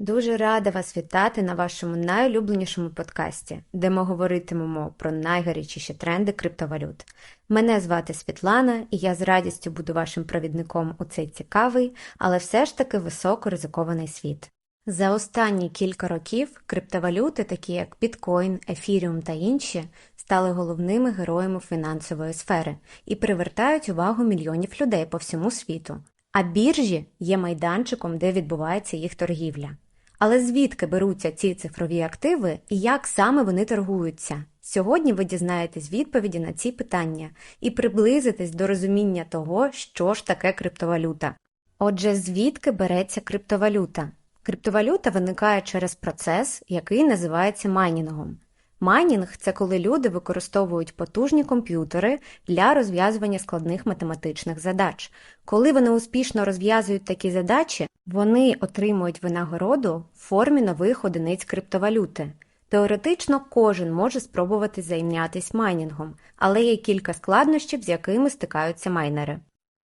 Дуже рада вас вітати на вашому найулюбленішому подкасті, де ми говоритимемо про найгарячіші тренди криптовалют. Мене звати Світлана, і я з радістю буду вашим провідником у цей цікавий, але все ж таки високо ризикований світ. За останні кілька років криптовалюти, такі як біткоін, ефіріум та інші, стали головними героями фінансової сфери і привертають увагу мільйонів людей по всьому світу. А біржі є майданчиком, де відбувається їх торгівля. Але звідки беруться ці цифрові активи і як саме вони торгуються? Сьогодні ви дізнаєтесь відповіді на ці питання і приблизитесь до розуміння того, що ж таке криптовалюта. Отже, звідки береться криптовалюта? Криптовалюта виникає через процес, який називається майнінгом. Майнінг це коли люди використовують потужні комп'ютери для розв'язування складних математичних задач. Коли вони успішно розв'язують такі задачі, вони отримують винагороду в формі нових одиниць криптовалюти. Теоретично кожен може спробувати зайнятися майнінгом, але є кілька складнощів, з якими стикаються майнери.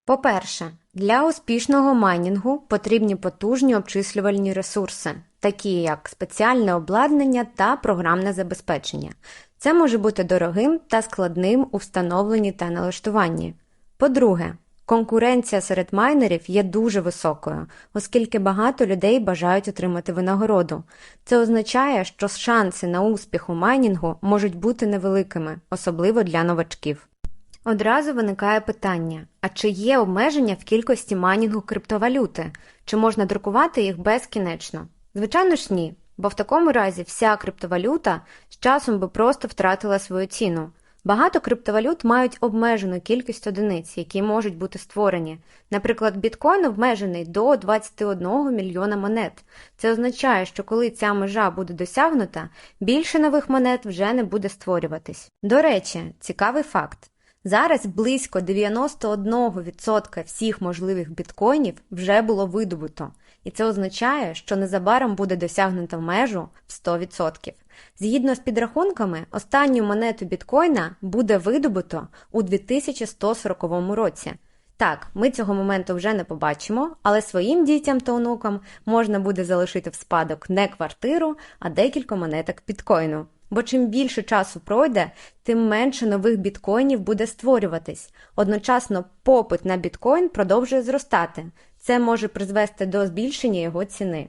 По-перше, для успішного майнінгу потрібні потужні обчислювальні ресурси, такі як спеціальне обладнання та програмне забезпечення. Це може бути дорогим та складним у встановленні та налаштуванні. По-друге, конкуренція серед майнерів є дуже високою, оскільки багато людей бажають отримати винагороду. Це означає, що шанси на успіх у майнінгу можуть бути невеликими, особливо для новачків. Одразу виникає питання: а чи є обмеження в кількості майнінгу криптовалюти? Чи можна друкувати їх безкінечно? Звичайно ж ні, бо в такому разі вся криптовалюта з часом би просто втратила свою ціну. Багато криптовалют мають обмежену кількість одиниць, які можуть бути створені. Наприклад, біткоін обмежений до 21 мільйона монет. Це означає, що коли ця межа буде досягнута, більше нових монет вже не буде створюватись. До речі, цікавий факт. Зараз близько 91% всіх можливих біткоїнів вже було видобуто, і це означає, що незабаром буде досягнуто межу в 100%. Згідно з підрахунками, останню монету біткоїна буде видобуто у 2140 році. Так, ми цього моменту вже не побачимо, але своїм дітям та онукам можна буде залишити в спадок не квартиру, а декілька монеток біткоїну. Бо чим більше часу пройде, тим менше нових біткоїнів буде створюватись. Одночасно попит на біткоін продовжує зростати. Це може призвести до збільшення його ціни.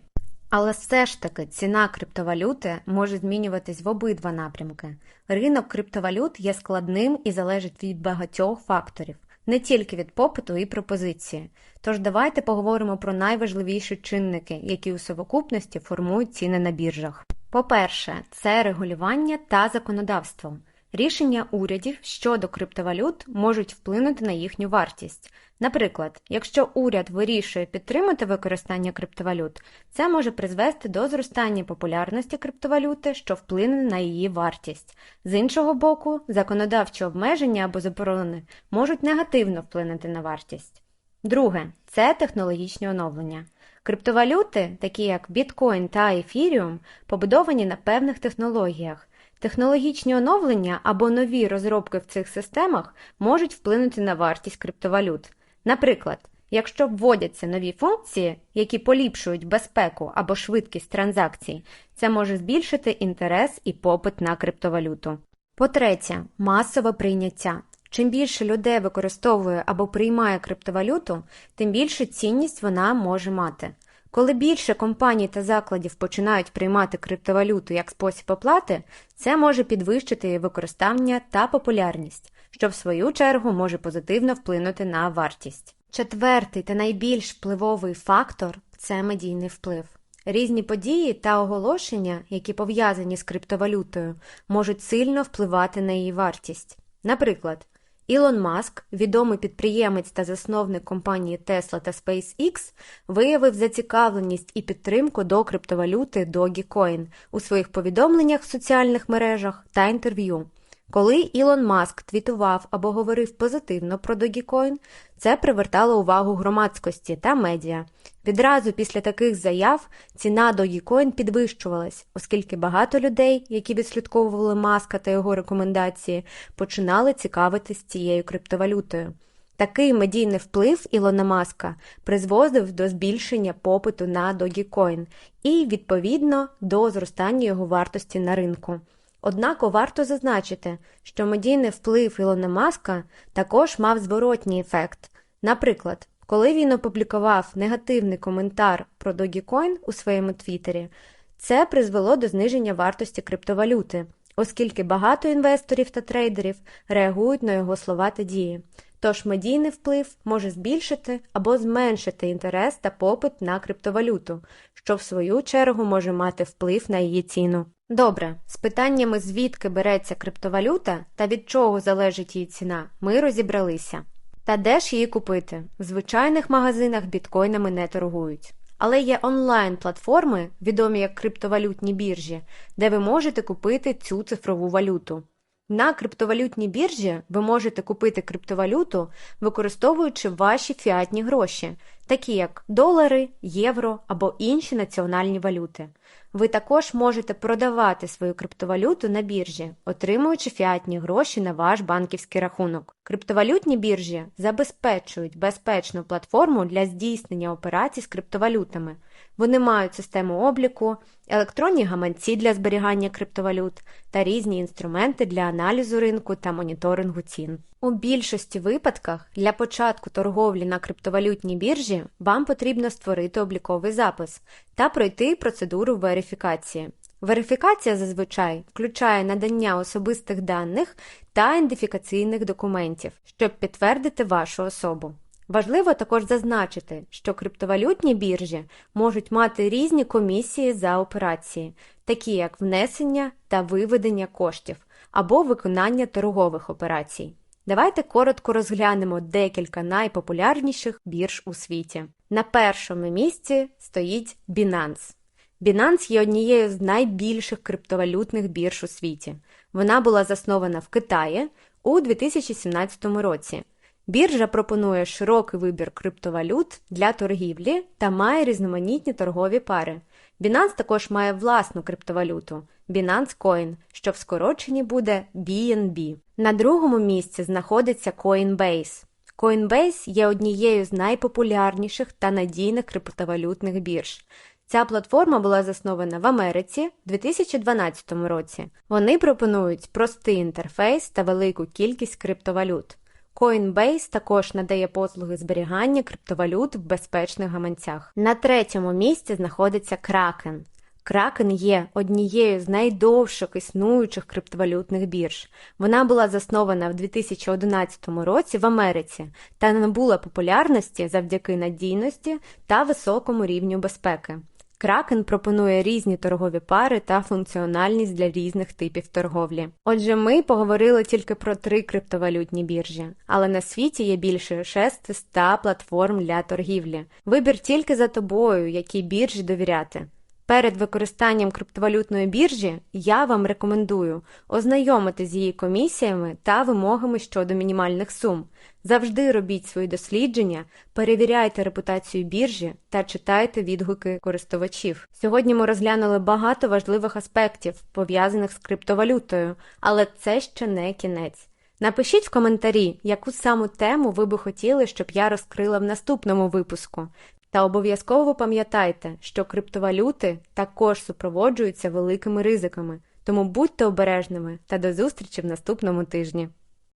Але все ж таки ціна криптовалюти може змінюватись в обидва напрямки. Ринок криптовалют є складним і залежить від багатьох факторів, не тільки від попиту і пропозиції. Тож давайте поговоримо про найважливіші чинники, які у совокупності формують ціни на біржах. По-перше, це регулювання та законодавство. Рішення урядів щодо криптовалют можуть вплинути на їхню вартість. Наприклад, якщо уряд вирішує підтримати використання криптовалют, це може призвести до зростання популярності криптовалюти, що вплине на її вартість. З іншого боку, законодавчі обмеження або заборони можуть негативно вплинути на вартість. Друге це технологічні оновлення. Криптовалюти, такі як біткоін та ефіріум, побудовані на певних технологіях. Технологічні оновлення або нові розробки в цих системах можуть вплинути на вартість криптовалют. Наприклад, якщо вводяться нові функції, які поліпшують безпеку або швидкість транзакцій, це може збільшити інтерес і попит на криптовалюту. По-третє, масове прийняття. Чим більше людей використовує або приймає криптовалюту, тим більше цінність вона може мати. Коли більше компаній та закладів починають приймати криптовалюту як спосіб оплати, це може підвищити її використання та популярність, що в свою чергу може позитивно вплинути на вартість. Четвертий та найбільш впливовий фактор це медійний вплив. Різні події та оголошення, які пов'язані з криптовалютою, можуть сильно впливати на її вартість. Наприклад, Ілон Маск, відомий підприємець та засновник компанії Tesla та SpaceX, виявив зацікавленість і підтримку до криптовалюти Dogecoin у своїх повідомленнях в соціальних мережах та інтерв'ю. Коли Ілон Маск твітував або говорив позитивно про Dogecoin, це привертало увагу громадськості та медіа. Відразу після таких заяв ціна Dogecoin підвищувалась, оскільки багато людей, які відслідковували маска та його рекомендації, починали цікавитись цією криптовалютою. Такий медійний вплив Ілона Маска призводив до збільшення попиту на Dogecoin і, відповідно, до зростання його вартості на ринку. Однак варто зазначити, що медійний вплив Ілона Маска також мав зворотній ефект. Наприклад, коли він опублікував негативний коментар про Dogecoin у своєму твіттері, це призвело до зниження вартості криптовалюти, оскільки багато інвесторів та трейдерів реагують на його слова та дії. Тож медійний вплив може збільшити або зменшити інтерес та попит на криптовалюту, що в свою чергу може мати вплив на її ціну. Добре, з питаннями звідки береться криптовалюта та від чого залежить її ціна, ми розібралися. Та де ж її купити? В звичайних магазинах біткоїнами не торгують. Але є онлайн-платформи, відомі як криптовалютні біржі, де ви можете купити цю цифрову валюту. На криптовалютній біржі ви можете купити криптовалюту, використовуючи ваші фіатні гроші, такі як долари, євро або інші національні валюти. Ви також можете продавати свою криптовалюту на біржі, отримуючи фіатні гроші на ваш банківський рахунок. Криптовалютні біржі забезпечують безпечну платформу для здійснення операцій з криптовалютами. Вони мають систему обліку, електронні гаманці для зберігання криптовалют та різні інструменти для аналізу ринку та моніторингу цін. У більшості випадках для початку торговлі на криптовалютній біржі вам потрібно створити обліковий запис та пройти процедуру верифікації. Верифікація зазвичай включає надання особистих даних та ідентифікаційних документів, щоб підтвердити вашу особу. Важливо також зазначити, що криптовалютні біржі можуть мати різні комісії за операції, такі як внесення та виведення коштів або виконання торгових операцій. Давайте коротко розглянемо декілька найпопулярніших бірж у світі. На першому місці стоїть Binance. Binance є однією з найбільших криптовалютних бірж у світі. Вона була заснована в Китаї у 2017 році. Біржа пропонує широкий вибір криптовалют для торгівлі та має різноманітні торгові пари. Binance також має власну криптовалюту Binance Coin, що в скороченні буде BNB. На другому місці знаходиться Coinbase. Coinbase є однією з найпопулярніших та надійних криптовалютних бірж. Ця платформа була заснована в Америці в 2012 році. Вони пропонують простий інтерфейс та велику кількість криптовалют. Coinbase також надає послуги зберігання криптовалют в безпечних гаманцях. На третьому місці знаходиться Kraken. Kraken є однією з найдовших існуючих криптовалютних бірж. Вона була заснована в 2011 році в Америці та набула популярності завдяки надійності та високому рівню безпеки. Кракен пропонує різні торгові пари та функціональність для різних типів торговлі. Отже, ми поговорили тільки про три криптовалютні біржі, але на світі є більше 600 платформ для торгівлі. Вибір тільки за тобою, якій біржі довіряти. Перед використанням криптовалютної біржі я вам рекомендую ознайомити з її комісіями та вимогами щодо мінімальних сум. Завжди робіть свої дослідження, перевіряйте репутацію біржі та читайте відгуки користувачів. Сьогодні ми розглянули багато важливих аспектів, пов'язаних з криптовалютою, але це ще не кінець. Напишіть в коментарі, яку саму тему ви би хотіли, щоб я розкрила в наступному випуску. Та обов'язково пам'ятайте, що криптовалюти також супроводжуються великими ризиками, тому будьте обережними та до зустрічі в наступному тижні.